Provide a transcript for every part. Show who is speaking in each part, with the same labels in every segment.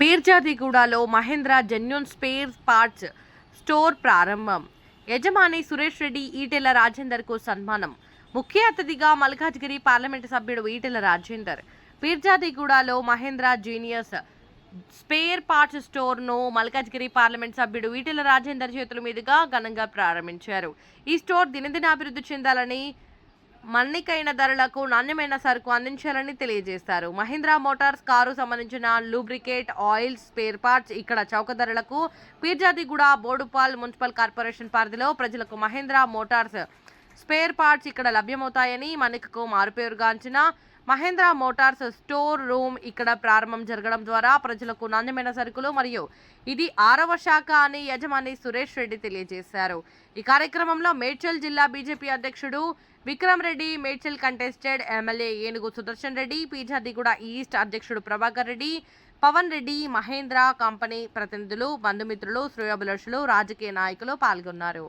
Speaker 1: పీర్జాదిగూడలో Mahindra genuine spare parts store ప్రారంభం. యజమాని సురేష్ రెడ్డి ఈటెల రాజేందర్కు సన్మానం. ముఖ్య అతిథిగా మల్కాజ్గిరి పార్లమెంటు సభ్యుడు ఈటెల రాజేందర్. పీర్జాదిగూడలో మహేంద్ర జీనియస్ స్పేర్ పార్ట్స్ స్టోర్ను మల్కాజ్గిరి పార్లమెంట్ సభ్యుడు ఈటెల రాజేందర్ చేతుల మీదుగా ఘనంగా ప్రారంభించారు. ఈ స్టోర్ దినదిన అభివృద్ధి చెందాలని మన్నికైన ధరలకు నాణ్యమైన సరుకు అందించాలని తెలియజేశారు. మహీంద్రా మోటార్స్ కారు సంబంధించిన లూబ్రికేట్ ఆయిల్ స్పేర్ పార్ట్స్ ఇక్కడ చౌక ధరలకు పీర్జాదిగూడ బోడుపాల్ మున్సిపల్ కార్పొరేషన్ పరిధిలో ప్రజలకు మహీంద్రా మోటార్స్ స్పేర్ పార్ట్స్ ఇక్కడ లభ్యమవుతాయని మన్నికకు మారుపేరుగాంచిన మహేంద్ర మోటార్స్ స్టోర్ రూమ్ ఇక్కడ ప్రారంభం జరగడం ద్వారా ప్రజలకు నాణ్యమైన సరుకులు మరియు ఇది ఆరవ శాఖ అని యజమాని సురేష్ రెడ్డి తెలియజేశారు. ఈ కార్యక్రమంలో మేడ్చల్ జిల్లా బీజేపీ అధ్యక్షుడు Vikram Reddy Medchal contested MLA Enugu Sudarshan Reddy Peerzadiguda east అధ్యక్షుడు ప్రభాకర్ రెడ్డి పవన్ రెడ్డి మహేంద్ర కంపెనీ ప్రతినిధులు బంధుమిత్రులు శ్రేయోభిలాషులు రాజకీయ నాయకులు పాల్గొన్నారు.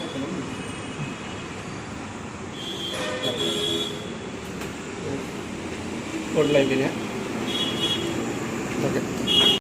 Speaker 2: ഉള്ള ഇതിന്. ഓക്കെ.